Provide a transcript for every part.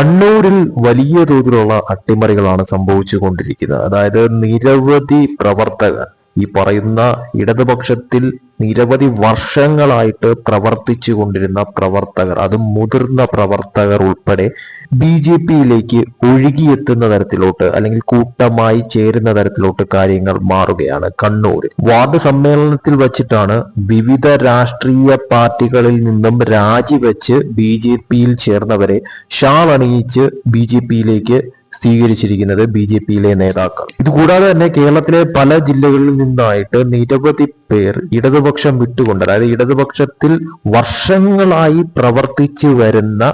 കണ്ണൂരിൽ വലിയ തോതിലുള്ള അട്ടിമറികളാണ് സംഭവിച്ചു കൊണ്ടിരിക്കുന്നത് അതായത് നിരവധി പ്രവർത്തകർ ഈ പറയുന്ന ഇടതുപക്ഷത്തിൽ നിരവധി വർഷങ്ങളായിട്ട് പ്രവർത്തിച്ചു കൊണ്ടിരുന്ന പ്രവർത്തകർ അത് മുതിർന്ന പ്രവർത്തകർ ഉൾപ്പെടെ ബി ജെ പിയിലേക്ക് ഒഴുകിയെത്തുന്ന തരത്തിലോട്ട് അല്ലെങ്കിൽ കൂട്ടമായി ചേരുന്ന തരത്തിലോട്ട് കാര്യങ്ങൾ മാറുകയാണ് കണ്ണൂരിൽ വാർഡ് സമ്മേളനത്തിൽ വച്ചിട്ടാണ് വിവിധ രാഷ്ട്രീയ പാർട്ടികളിൽ നിന്നും രാജിവെച്ച് ബി ജെ പിയിൽ ചേർന്നവരെ ഷാൾ അണിയിച്ച് ബി ജെ പിയിലേക്ക് സ്വീകരിച്ചിരിക്കുന്നത് ബി ജെ പിയിലെ നേതാക്കൾ. ഇതുകൂടാതെ തന്നെ കേരളത്തിലെ പല ജില്ലകളിൽ നിന്നായിട്ട് നിരവധി പേർ ഇടതുപക്ഷം വിട്ടുകൊണ്ട് അതായത് ഇടതുപക്ഷത്തിൽ വർഷങ്ങളായി പ്രവർത്തിച്ചു വരുന്ന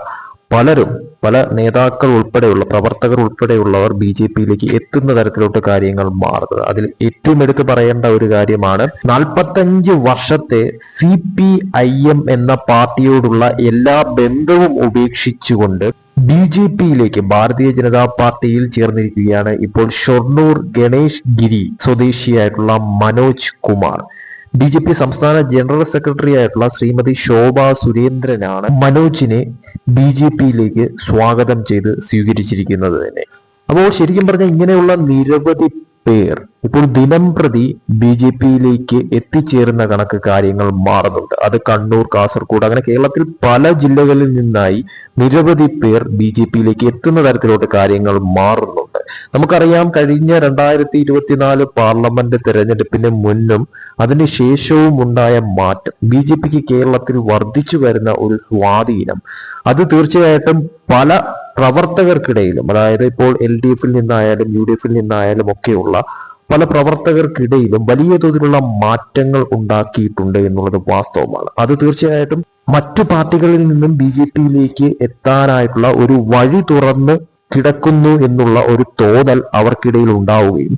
പലരും പല നേതാക്കൾ ഉൾപ്പെടെയുള്ള പ്രവർത്തകർ ഉൾപ്പെടെയുള്ളവർ ബി ജെ പിയിലേക്ക് എത്തുന്ന തരത്തിലോട്ട് കാര്യങ്ങൾ മാറുന്നത്. അതിൽ ഏറ്റവും എടുത്തു പറയേണ്ട ഒരു കാര്യമാണ് നാൽപ്പത്തഞ്ച് വർഷത്തെ സി പി ഐ എം എന്ന പാർട്ടിയോടുള്ള എല്ലാ ബന്ധവും ഉപേക്ഷിച്ചുകൊണ്ട് ബി ജെ പിയിലേക്ക് ഭാരതീയ ജനതാ പാർട്ടിയിൽ ചേർന്നിരിക്കുകയാണ് ഇപ്പോൾ Shoranur Ganesh Giri സ്വദേശിയായിട്ടുള്ള Manoj Kumar. B J P സംസ്ഥാന ജനറൽ സെക്രട്ടറി ആയിട്ടുള്ള ശ്രീമതി ശോഭ സുരേന്ദ്രനാണ് മനോജിനെ ബി ജെ പിയിലേക്ക് സ്വാഗതം ചെയ്ത് സ്വീകരിച്ചിരിക്കുന്നത് തന്നെ. അപ്പോൾ ശരിക്കും പറഞ്ഞാൽ ഇങ്ങനെയുള്ള നിരവധി പേർ. ഇപ്പോൾ ദിനം പ്രതി ബി ജെ പിയിലേക്ക് എത്തിച്ചേരുന്ന കണക്ക് കാര്യങ്ങൾ മാറുന്നുണ്ട്. അത് കണ്ണൂർ കാസർഗോഡ് അങ്ങനെ കേരളത്തിൽ പല ജില്ലകളിൽ നിന്നായി നിരവധി പേർ ബി ജെ പിയിലേക്ക് എത്തുന്ന തരത്തിലോട്ട് കാര്യങ്ങൾ മാറുന്നുണ്ട്. നമുക്കറിയാം കഴിഞ്ഞ രണ്ടായിരത്തി ഇരുപത്തിനാല് പാർലമെന്റ് തെരഞ്ഞെടുപ്പിന് മുന്നും അതിനുശേഷവും ഉണ്ടായ മാറ്റം. ബി ജെ പിക്ക് കേരളത്തിൽ വർദ്ധിച്ചു വരുന്ന ഒരു സ്വാധീനം. അത് തീർച്ചയായിട്ടും പല പ്രവർത്തകർക്കിടയിലും അതായത് ഇപ്പോൾ എൽ ഡി എഫിൽ നിന്നായാലും യു ഡി എഫിൽ നിന്നായാലും ഒക്കെയുള്ള പല പ്രവർത്തകർക്കിടയിലും വലിയ തോതിലുള്ള മാറ്റങ്ങൾ ഉണ്ടാക്കിയിട്ടുണ്ട് എന്നുള്ളത് വാസ്തവമാണ്. അത് തീർച്ചയായിട്ടും മറ്റു പാർട്ടികളിൽ നിന്നും ബി ജെ പിയിലേക്ക് എത്താനായിട്ടുള്ള ഒരു വഴി തുറന്ന് കിടക്കുന്നു എന്നുള്ള ഒരു തോന്നൽ അവർക്കിടയിൽ ഉണ്ടാവുകയും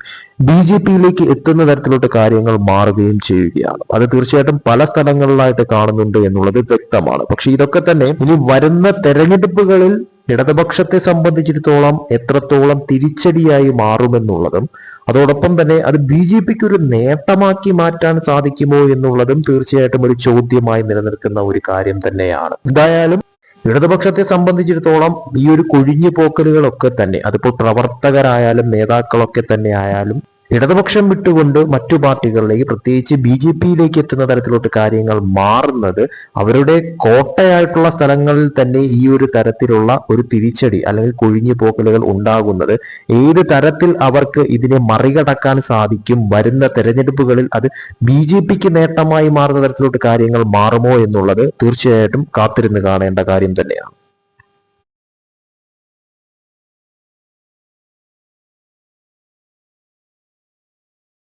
ബി ജെ പിയിലേക്ക് എത്തുന്ന തരത്തിലോട്ട് കാര്യങ്ങൾ മാറുകയും ചെയ്യുകയാണ്. അത് തീർച്ചയായിട്ടും പല സ്ഥലങ്ങളിലായിട്ട് കാണുന്നുണ്ട് എന്നുള്ളത് വ്യക്തമാണ്. പക്ഷെ ഇതൊക്കെ തന്നെ ഇനി വരുന്ന തെരഞ്ഞെടുപ്പുകളിൽ ഇടതുപക്ഷത്തെ സംബന്ധിച്ചിടത്തോളം എത്രത്തോളം തിരിച്ചടിയായി മാറുമെന്നുള്ളതും അതോടൊപ്പം തന്നെ അത് ബി ജെ പിക്ക് ഒരു നേട്ടമാക്കി മാറ്റാൻ സാധിക്കുമോ എന്നുള്ളതും തീർച്ചയായിട്ടും ഒരു ചോദ്യമായി നിലനിൽക്കുന്ന ഒരു കാര്യം തന്നെയാണ്. എന്തായാലും ഇടതുപക്ഷത്തെ സംബന്ധിച്ചിടത്തോളം ഈ ഒരു കൊഴിഞ്ഞു പോക്കലുകളൊക്കെ തന്നെ അതിപ്പോൾ പ്രവർത്തകരായാലും നേതാക്കളൊക്കെ തന്നെ ആയാലും ഇടതുപക്ഷം വിട്ടുകൊണ്ട് മറ്റു പാർട്ടികളിലേക്ക് പ്രത്യേകിച്ച് ബി ജെ പിയിലേക്ക് എത്തുന്ന തരത്തിലോട്ട് കാര്യങ്ങൾ മാറുന്നത് അവരുടെ കോട്ടയായിട്ടുള്ള സ്ഥലങ്ങളിൽ തന്നെ ഈ ഒരു തരത്തിലുള്ള ഒരു തിരിച്ചടി അല്ലെങ്കിൽ കൊഴിഞ്ഞു പോക്കലുകൾ ഉണ്ടാകുന്നത്. ഏത് തരത്തിൽ അവർക്ക് ഇതിനെ മറികടക്കാൻ സാധിക്കും വരുന്ന തെരഞ്ഞെടുപ്പുകളിൽ അത് ബി ജെ പിക്ക് നേട്ടമായി മാറുന്ന തരത്തിലോട്ട് കാര്യങ്ങൾ മാറുമോ എന്നുള്ളത് തീർച്ചയായിട്ടും കാത്തിരുന്ന് കാണേണ്ട കാര്യം തന്നെയാണ്.